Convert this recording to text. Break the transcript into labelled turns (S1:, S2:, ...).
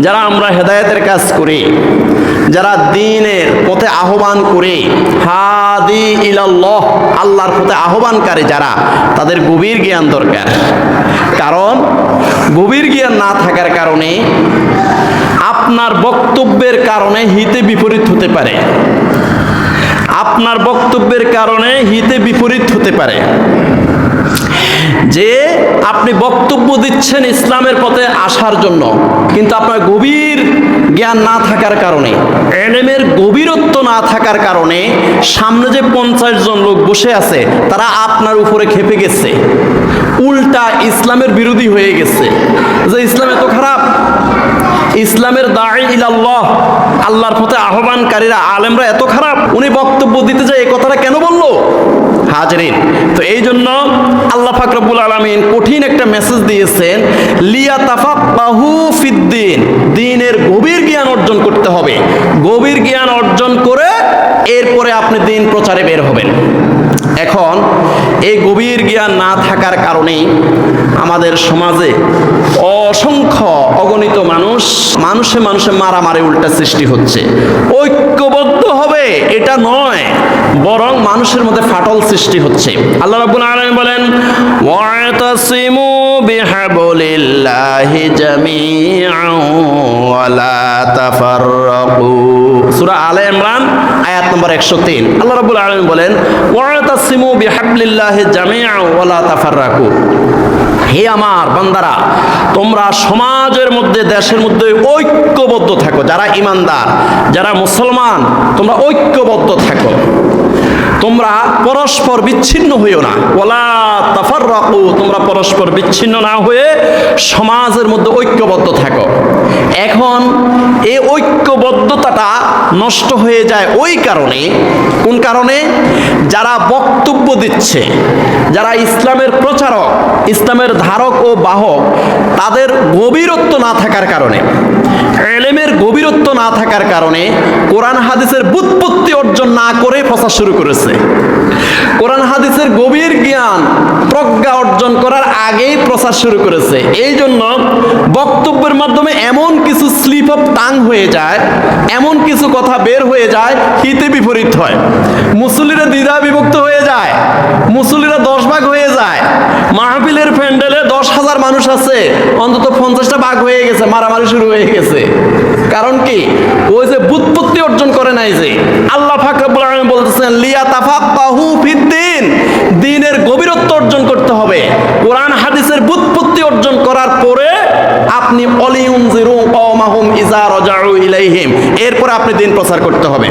S1: যারা আমরা হেদায়েতের কাজ করি, যারা দিনের পথে আহ্বান করে, হাদি ইলাল্লাহ, আল্লাহর পথে আহ্বানকারী যারা, তাদের গভীর জ্ঞান দরকার। কারণ গভীর জ্ঞান না থাকার কারণে আপনার বক্তব্যের কারণে হিতে বিপরীত হতে পারে। আপনার বক্তব্যের কারণে হিতে বিপরীত হতে পারে। যে আপনি বক্তব্য দিচ্ছেন ইসলামের পথে আসার জন্য, কিন্তু আপনার গভীর জ্ঞান না থাকার কারণে, এলেমের গভীরত্ব না থাকার কারণে সামনে যে পঞ্চাশ জন লোক বসে আছে, তারা আপনার উপরে খেপে গেছে। উল্টা ইসলামের বিরোধী হয়ে গেছে। যে ইসলাম এত খারাপ, ইসলামের দায় ইলাল্লাহ, আল্লাহর পথে আহ্বানকারীরা, আলেমরা এত খারাপ, উনি বক্তব্য দিতে যায়, এই কথাটা কেন বলল? হাজরিন। তো এই জন্য আল্লাহ ফাকরবুল আলমিন কঠিন একটা মেসেজ দিয়েছেন, লিয়া তাফাক্কাহু ফিদ্দিন, দিনের গভীর জ্ঞান অর্জন করতে হবে। গভীর জ্ঞান অর্জন করে এরপরে আপনি দিন প্রচারে বের হবেন। এখন এই গভীর জ্ঞান না থাকার কারণেই আমাদের সমাজে অসংখ্য অগণিত মানুষ মানুষে মানুষে মারামারি উল্টা সৃষ্টি হচ্ছে। ঐক্যবদ্ধ হবে এটা নয়। বরং মানুষের মধ্যে ফাটল সৃষ্টি হচ্ছে। আল্লাহ রাব্বুল আলামিন বলেন, ওয়াতাসিমু বিহাবলিল্লাহি জামিআন ওয়ালা তাফাররাকু। সূরা আলে ইমরান আয়াত নম্বর 103 আল্লাহ রাব্বুল আলম বলেন জামিআন ওয়ালা তাফাররাকু। হে আমার বান্দারা, তোমরা সমাজের মধ্যে, দেশের মধ্যে ঐক্যবদ্ধ থাকো। যারা ইমানদার, যারা মুসলমান, তোমরা ঐক্যবদ্ধ থাকো। তোমরা পরস্পর বিচ্ছিন্ন হইও না। ওলা তাফার রাখু তোমরা পরস্পর বিচ্ছিন্ন না হয়ে সমাজের মধ্যে ঐক্যবদ্ধ থাকো। এখন এই ঐক্যবদ্ধতাটা নষ্ট হয়ে যায় ওই কারণে, কোন কারণে? যারা বক্তব্য দিচ্ছে, যারা ইসলামের প্রচারক, ইসলামের ধারক ও বাহক, তাদের গভীরত্ব না থাকার কারণে, এলেমের গভীরত্ব না থাকার কারণে কোরআন হাদিসের বুৎপত্তি অর্জন না করে প্রচার শুরু করেছে। কোরআন হাদিসের গভীর জ্ঞান, প্রজ্ঞা অর্জন করার আগেই প্রচার শুরু করেছে। এই জন্য বক্তব্যের মাধ্যমে এমন কিছু স্লিপ অফ টাং হয়ে যায়, এমন কিছু কথা বের হয়ে যায়, হিতে বিপরীত হয়। মুসল্লিরা দ্বিধা বিভক্ত হয়ে যায়, মুসল্লিরা দশ ভাগ হয়ে যায়। মাহফিলের হাজার মানুষ আছে, অন্তত পঞ্চাশটা ভাগ হয়ে গেছে, মারামারি শুরু হয়ে গেছে। কারণ কি? ওই যে বুৎপত্তি অর্জন করে নাই যে। আল্লাহ ফাকরাবুল আলম বলতেছেন লিয়া তাফাক্কাহু ফিদ্দিন দিনের গভীরত্ব অর্জন করতে হবে। কোরআন হাদিসের বুৎপত্তি অর্জন করার পরে আপনি অলিউন জিরু কওমাহুম ইজা রাজাউ ইলাইহিম। এরপরে আপনি দিন প্রচার করতে হবে।